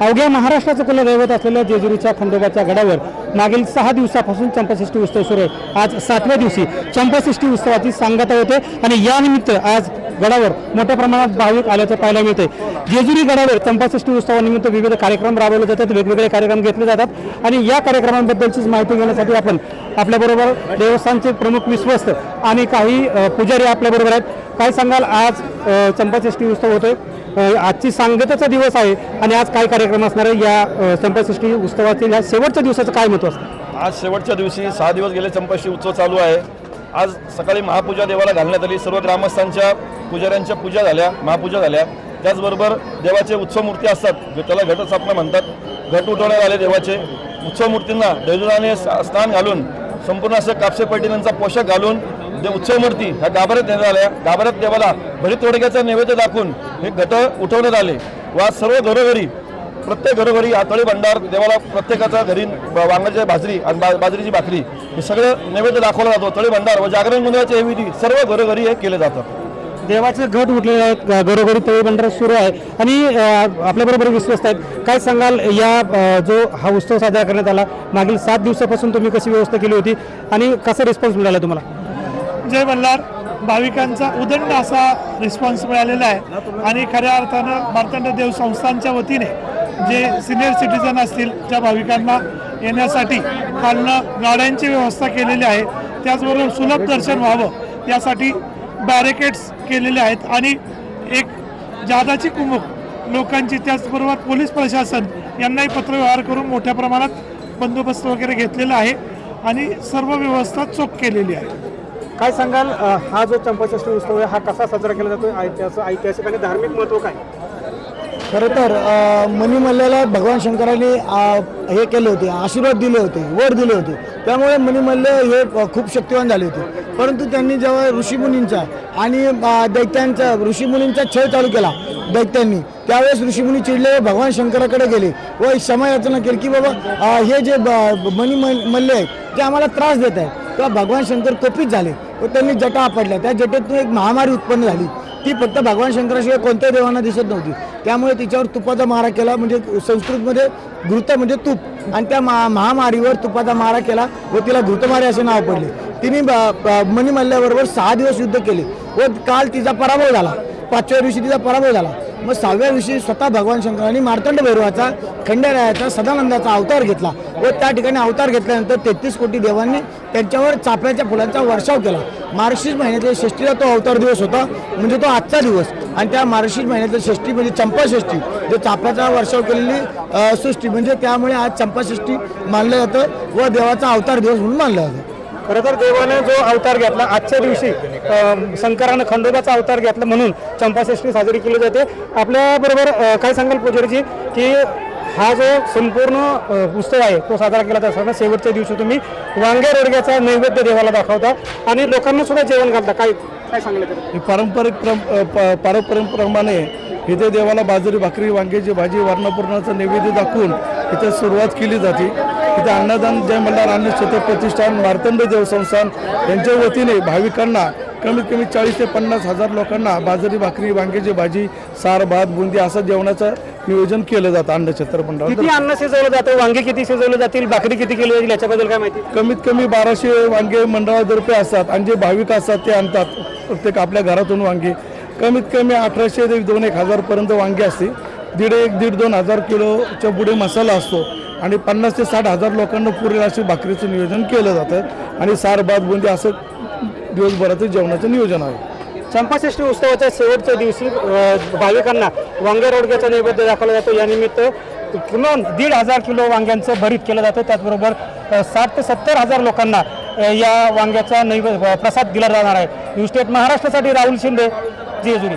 अवघ्या महाराष्ट्राचं कुलदैवत असलेल्या जेजुरीच्या खंडोबाच्या गडावर मागील सहा दिवसापासून चंपाषष्ठी उत्सव सुरू आहे. आज सातव्या दिवशी चंपाषष्ठी उत्सवाची सांगता होते आणि यानिमित्त आज गडावर मोठ्या प्रमाणात भाविक आल्याचं पाहायला मिळते जेजुरी गडावर चंपाषष्ठी उत्सवानिमित्त विविध कार्यक्रम राबवले जातात वेगवेगळे कार्यक्रम घेतले जातात आणि या कार्यक्रमांबद्दलचीच माहिती घेण्यासाठी आपण आपल्याबरोबर देवस्थानचे प्रमुख विश्वस्त आणि काही पुजारी आपल्याबरोबर आहेत. काय सांगाल? आज चंपाषष्ठी उत्सव होतोय. आजची सांगतेचा दिवस आहे आणि आज काय कार्यक्रम असणार आहे या संपसृष्टी उत्सवातील या शेवटच्या दिवसाचं काय महत्त्व असतं? आज शेवटच्या दिवशी सहा दिवस गेले चंपाषष्ठी उत्सव चालू आहे. आज सकाळी महापूजा देवाला घालण्यात आली. सर्व ग्रामस्थांच्या पुजाऱ्यांच्या पूजा झाल्या महापूजा झाल्या. त्याचबरोबर देवाचे उत्सव मूर्ती असतात त्याला घटस्थापना म्हणतात. घट उठवण्यात आले देवाचे. उत्सव मूर्तींना दैजुराने स्नान घालून संपूर्ण असं कापसे पैठणींचा पोशाख घालून जे उत्सव मूर्ती ह्या गाभाऱ्यात देण्यात आल्या. गाभाऱ्यात देवाला भरी तोडक्याचा नैवेद्य दाखवून हे गट उठवण्यात आले. व सर्व घरोघरी प्रत्येक घरोघरी आतळी भंडार देवाला प्रत्येकाच्या घरी ब- वांग्याची भाजरी आणि बा बाजरीची भाकरी हे सगळं नैवेद्य दाखवला जातो. तळी भंडार व जागरण गोंधळाचे हे विधी सर्व घरोघरी हे केले जातात. देवाचे घट उठलेले आहेत घरोघरी तळी बंडारा सुरू आहे. आणि आपल्याबरोबर विश्वस्त आहेत. काय सांगाल या जो हा उत्सव साजरा करण्यात आला मागील सात दिवसापासून तुम्ही कशी व्यवस्था केली होती? आणि कसा रिस्पॉन्स मिळाला तुम्हाला? जय मल्हार. भाविकांचा उदंड असा रिस्पॉन्स मिळालेला आहे. आणि खऱ्या अर्थानं मार्तंड देव संस्थांच्या वतीने जे सिनियर सिटीजन असतील त्या भाविकांना येण्यासाठी खालनं गाड्यांची व्यवस्था केलेली आहे. त्याचबरोबर सुलभ दर्शन व्हावं यासाठी बॅरिकेड्स केलेले आहेत. आणि एक जादाची कुमक लोकांची त्याचबरोबर पोलीस प्रशासन यांनाही पत्रव्यवहार करून मोठ्या प्रमाणात बंदोबस्त वगैरे घेतलेला आहे. आणि सर्व व्यवस्था चोख केलेली आहे. काय सांगाल अ, हा जो चंपाषष्ठी उत्सव आहे हा कसा साजरा केला जातो ऐतिहासिक ऐतिहासिक आणि धार्मिक महत्त्व काय? खरं तर अ, मणिमल्ल्याला भगवान शंकराने अ, हे केले होते आशीर्वाद दिले होते वर दिले होते. त्यामुळे मणिमल्ल हे अ, खूप शक्तिवान झाले होते. परंतु त्यांनी जेव्हा ऋषीमुनींचा आणि अ, दैत्यांचा ऋषीमुनींचा छळ चालू केला दैत्यांनी त्यावेळेस ऋषीमुनी चिडले भगवान शंकराकडे गेले व क्षमा याचना केली की बाबा अ, हे जे ब- मणी मल्ले आहेत ते आम्हाला त्रास देत आहेत. तेव्हा भगवान शंकर कोपित झाले. व त्यांनी जटा आपडल्या त्या जटेतून एक महामारी उत्पन्न झाली. ती फक्त भगवान शंकराशिवाय कोणत्या देवांना दिसत नव्हती. त्यामुळे तिच्यावर तुपाचा मारा केला म्हणजे संस्कृतमध्ये घृत म्हणजे तूप. आणि त्या मा महामारीवर तुपाचा मारा केला व तिला घृतमारी असे नाव पडले. तिने ब- ब- मणिमल्ल्याबरोबर सहा दिवस युद्ध केले व काल तिचा पराभव झाला. पाचव्या दिवशी तिचा पराभव झाला. मग सहाव्या दिवशी स्वतः भगवान शंकरांनी मार्तंड भैरवाचा खंडेरायाचा सदानंदाचा अवतार घेतला. व त्या ठिकाणी अवतार घेतल्यानंतर तेहतीस कोटी देवांनी त्यांच्यावर चाफ्याच्या फुलांचा वर्षाव केला. मार्गशीर्ष महिन्यातल्या षष्टीला तो अवतार दिवस होता. म्हणजे तो आजचा दिवस. आणि त्या मार्गशीर्ष महिन्यातल्या षष्टी म्हणजे चंपाषष्ठी जे चाफ्याचा वर्षाव केलेली सृष्टी. म्हणजे त्यामुळे आज चंपाषष्ठी मानलं जातं व देवाचा अवतार दिवस म्हणून मानलं जातं. खरं तर देवानं जो अवतार घेतला आजच्या दिवशी शंकरानं खंडोबाचा अवतार घेतला म्हणून चंपाषष्ठी साजरी केली जाते. आपल्याबरोबर काय सांगाल पुजारीजी की हा जो संपूर्ण उत्सव आहे तो साजरा केला जात असताना शेवटच्या दिवशी तुम्ही वांग्या रोडग्याचा नैवेद्य देवाला दाखवता आणि लोकांना सुद्धा जेवण घालता काय काय पारंपरिक प्रम प- पारंपरिकप्रमाणे इथे देवाला बाजरी भाकरी वांग्याची भाजी वर्णपूर्णाचं नैवेद्य दाखवून इथे सुरुवात केली जाते. इथे अन्नदान जय मल्हार अन्न क्षेत्र प्रतिष्ठान मार्तंड देवसंस्थान यांच्या वतीने भाविकांना कमीत कमी चाळीस ते पन्नास हजार लोकांना बाजरी भाकरी वांग्याची भाजी सार भात बुंदी असं जेवणाचं नियोजन केलं जातं अन्नक्षेत्र मंडळात. किती अन्न शिजवलं जातं? वांगे किती शिजवले जातील? भाकरी किती केली जाईल याच्याबद्दल काय माहिती? कमीत कमी बाराशे वांगे मंडळातर्फे असतात आणि जे भाविक असतात ते आणतात. प्रत्येक आपल्या घरातून वांगे. कमीत कमी अठराशे ते दोन एक हजारपर्यंत वांगे असते दीड एक दीड दोन हजार किलोच्या पुढे मसाला असतो. आणि पन्नास ते साठ हजार लोकांना पुरेल असे भाकरीचं नियोजन केलं जातं. आणि सार भात बुंदी असं दिवसभराचं जेवणाचं नियोजन आहे. चंपाषष्ठी उत्सवाच्या शेवटच्या दिवशी भाविकांना वांगे रोडग्याचा नैवेद्य दाखवला जातो. यानिमित्त किमान दीड हजार किलो वांग्यांचं भरीत केलं जातं. त्याचबरोबर साठ ते सत्तर हजार लोकांना या वांग्याचा नैवेद्य प्रसाद दिला जाणार आहे. न्यूज स्टेट महाराष्ट्रासाठी राहुल शिंदे जेजुरी